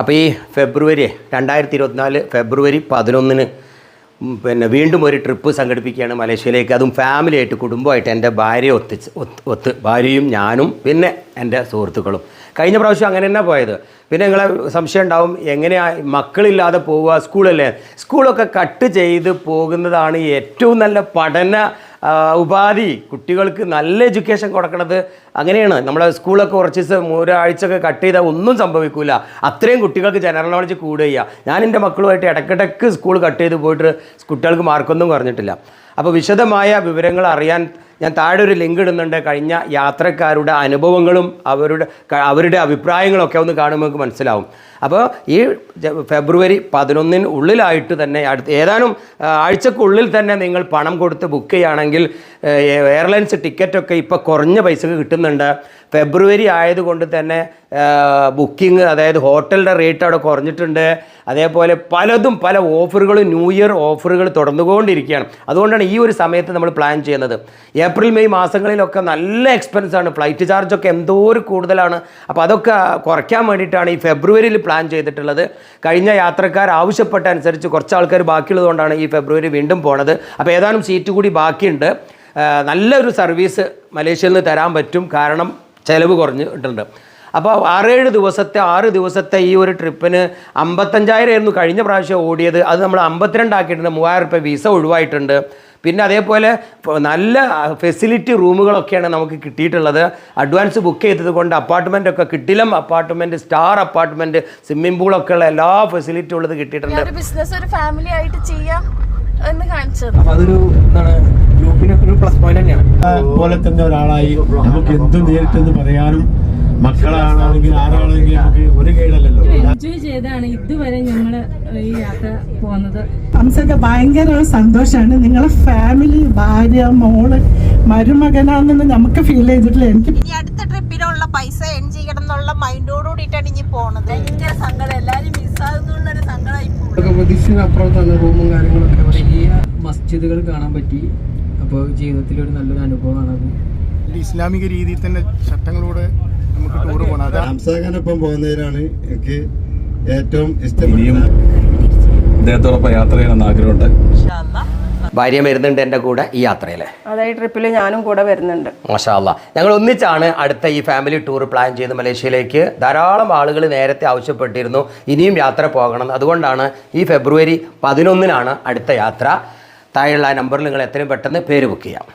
അപ്പോൾ ഈ ഫെബ്രുവരി രണ്ടായിരത്തി ഇരുപത്തിനാല് ഫെബ്രുവരി പതിനൊന്നിന് പിന്നെ വീണ്ടും ഒരു ട്രിപ്പ് സംഘടിപ്പിക്കുകയാണ് മലേഷ്യയിലേക്ക്. അതും ഫാമിലിയായിട്ട് കുടുംബമായിട്ട് എന്റെ ഭാര്യ ഒത്തിച്ച് ഒത്ത് ഒത്ത് ഭാര്യയും ഞാനും പിന്നെ എന്റെ സുഹൃത്തുക്കളും. കഴിഞ്ഞ പ്രാവശ്യം അങ്ങനെ തന്നെ പോയത്. പിന്നെ നിങ്ങളെ സംശയം ഉണ്ടാവും എങ്ങനെയാണ് മക്കളില്ലാതെ പോവുക? സ്കൂളല്ലേ? സ്കൂളൊക്കെ കട്ട് ചെയ്ത് പോകുന്നതാണ് ഏറ്റവും നല്ല പഠന ഉപാധി കുട്ടികൾക്ക് നല്ല എഡ്യൂക്കേഷൻ കൊടുക്കണത് അങ്ങനെയാണ്. നമ്മളെ സ്കൂളൊക്കെ കുറച്ച് ദിവസം ഒരാഴ്ചയൊക്കെ കട്ട് ചെയ്താൽ ഒന്നും സംഭവിക്കില്ല അത്രയും കുട്ടികൾക്ക് ജനറൽ നോളജ് കൂടുക ഞാൻ എന്റെ മക്കളുമായിട്ട് ഇടയ്ക്കിടയ്ക്ക് സ്കൂൾ കട്ട് ചെയ്ത് പോയിട്ട് കുട്ടികൾക്ക് മാർക്കൊന്നും കുറഞ്ഞിട്ടില്ല. അപ്പോൾ വിശദമായ വിവരങ്ങൾ അറിയാൻ ഞാൻ താഴെ ഒരു ലിങ്ക് ഇടുന്നുണ്ട്. കഴിഞ്ഞ യാത്രക്കാരുടെ അനുഭവങ്ങളും അവരുടെ അവരുടെ അഭിപ്രായങ്ങളൊക്കെ ഒന്ന് കാണുമ്പോൾ നമുക്ക് മനസ്സിലാവും. അപ്പോൾ ഈ ഫെബ്രുവരി പതിനൊന്നിന് ഉള്ളിലായിട്ട് തന്നെ അടുത്ത് ഏതാനും ആഴ്ചക്കുള്ളിൽ തന്നെ നിങ്ങൾ പണം കൊടുത്ത് ബുക്ക് ചെയ്യുകയാണെങ്കിൽ എയർലൈൻസ് ടിക്കറ്റൊക്കെ ഇപ്പോൾ കുറഞ്ഞ പൈസക്ക് കിട്ടുന്നുണ്ട്. ഫെബ്രുവരി ആയതുകൊണ്ട് തന്നെ ബുക്കിംഗ് അതായത് ഹോട്ടലിന്റെ റേറ്റ് അവിടെ കുറഞ്ഞിട്ടുണ്ട്. അതേപോലെ പലതും പല ഓഫറുകളും ന്യൂ ഇയർ ഓഫറുകൾ തുടർന്നുകൊണ്ടിരിക്കുകയാണ്. അതുകൊണ്ടാണ് ഈ ഒരു സമയത്ത് നമ്മൾ പ്ലാൻ ചെയ്യുന്നത്. ഏപ്രിൽ മെയ് മാസങ്ങളിലൊക്കെ നല്ല എക്സ്പെൻസാണ് ഫ്ലൈറ്റ് ചാർജൊക്കെ എന്തോ ഒരു കൂടുതലാണ്. അപ്പോൾ അതൊക്കെ കുറയ്ക്കാൻ വേണ്ടിയിട്ടാണ് ഈ ഫെബ്രുവരിയിൽ പ്ലാൻ ചെയ്തിട്ടുള്ളത്. കഴിഞ്ഞ യാത്രക്കാർ ആവശ്യപ്പെട്ട അനുസരിച്ച് കുറച്ച് ആൾക്കാർ ബാക്കിയുള്ളതുകൊണ്ടാണ് ഈ ഫെബ്രുവരി വീണ്ടും പോണത്. അപ്പോൾ ഏതാനും സീറ്റ് കൂടി ബാക്കിയുണ്ട്. നല്ലൊരു സർവീസ് മലേഷ്യയിൽ നിന്ന് തരാൻ പറ്റും. കാരണം ചിലവ് കുറഞ്ഞിട്ടുണ്ട്. അപ്പോൾ ആറേഴ് ദിവസത്തെ ആറ് ദിവസത്തെ ഈ ഒരു ട്രിപ്പിന് അമ്പത്തഞ്ചായിരം ആയിരുന്നു കഴിഞ്ഞ പ്രാവശ്യം ഓടിയത്. അത് നമ്മൾ അമ്പത്തിരണ്ടാക്കിയിട്ടുണ്ട് മൂവായിരം റുപ്യ വിസ ഒഴിവായിട്ടുണ്ട്. പിന്നെ അതേപോലെ നല്ല ഫെസിലിറ്റി റൂമുകളൊക്കെയാണ് നമുക്ക് കിട്ടിയിട്ടുള്ളത്. അഡ്വാൻസ് ബുക്ക് ചെയ്തത് കൊണ്ട് അപ്പാർട്ട്മെന്റ് ഒക്കെ കിട്ടിലം അപ്പാർട്ട്മെന്റ് സ്റ്റാർ അപ്പാർട്ട്മെന്റ് സ്വിമ്മിംഗ് പൂളൊക്കെ ഉള്ള എല്ലാ ഫെസിലിറ്റി ഉള്ളത് കിട്ടിയിട്ടുണ്ട്. ബിസിനസ് ഒരു ഫാമിലി ആയിട്ട് ചെയ്യാം എന്ന് കാണിച്ചത്. അപ്പൊ അതൊരു എന്താണ് ഗ്രൂപ്പിനൊക്കെ ഒരു പ്ലസ് പോയിന്റ് തന്നെയാണ്. പോലെ തന്നെ ഒരാളായി. നമുക്ക് എന്തും നേരിട്ടെന്ന് പറയാനും മക്കളാണെങ്കിൽ ആരാണെങ്കിൽ നമുക്ക് ഒരു കേടല്ലല്ലോ. എൻജോയ് ചെയ്താണ് ഇതുവരെ ഞങ്ങൾ ഈ യാത്ര പോകുന്നത് ഹംസക്ക് ഭയങ്കര ഒരു സന്തോഷമാണ് നിങ്ങളെ ഫാമിലി ഭാര്യ മോൾ മരുമകനാണെന്ന് നമുക്ക് ഫീൽ ചെയ്തിട്ടില്ല. എനിക്ക് ഇനി അടുത്ത ട്രിപ്പിനുള്ള പൈസ എൺ ചെയ്യണം എന്നുള്ള മൈൻഡോട് കൂടിയിട്ടാണ് ഇനി പോണത്. ഭയങ്കര സങ്കടം. എല്ലാരും മിസ്സാകുന്നുള്ളൊരു സങ്കടമായി അപ്പുറത്താണ് റൂമും കാര്യങ്ങളൊക്കെ വലിയ മസ്ജിദുകൾ കാണാൻ പറ്റി. അപ്പോൾ ജീവിതത്തിലൊരു നല്ലൊരു അനുഭവമാണ് അത്. ഇസ്ലാമിക രീതിയിൽ തന്നെ ചട്ടങ്ങളോട് നമുക്ക് ടൂർ പോകണം അത് ഹംസാഖാനൊപ്പം പോകുന്നതിനാണ് എനിക്ക് ഏറ്റവും ഇഷ്ടപ്പെട്ട ഇദ്ദേഹത്തോടൊപ്പം യാത്ര ചെയ്യണമെന്ന് ആഗ്രഹമുണ്ട്. ഭാര്യ വരുന്നുണ്ട് എന്റെ കൂടെ ഈ യാത്രയിൽ അതെ ഈ ട്രിപ്പിൽ ഞാനും കൂടെ വരുന്നുണ്ട്. മാഷാല്ല ഞങ്ങൾ ഒന്നിച്ചാണ് അടുത്ത ഈ ഫാമിലി ടൂർ പ്ലാൻ ചെയ്ത് മലേഷ്യയിലേക്ക്. ധാരാളം ആളുകൾ നേരത്തെ ആവശ്യപ്പെട്ടിരുന്നു. ഇനിയും യാത്ര പോകണം. അതുകൊണ്ടാണ് ഈ ഫെബ്രുവരി പതിനൊന്നിനാണ് അടുത്ത യാത്ര. താഴെയുള്ള ആ നമ്പറിൽ നിങ്ങൾ എത്രയും പെട്ടെന്ന് പേര് ബുക്ക് ചെയ്യാം.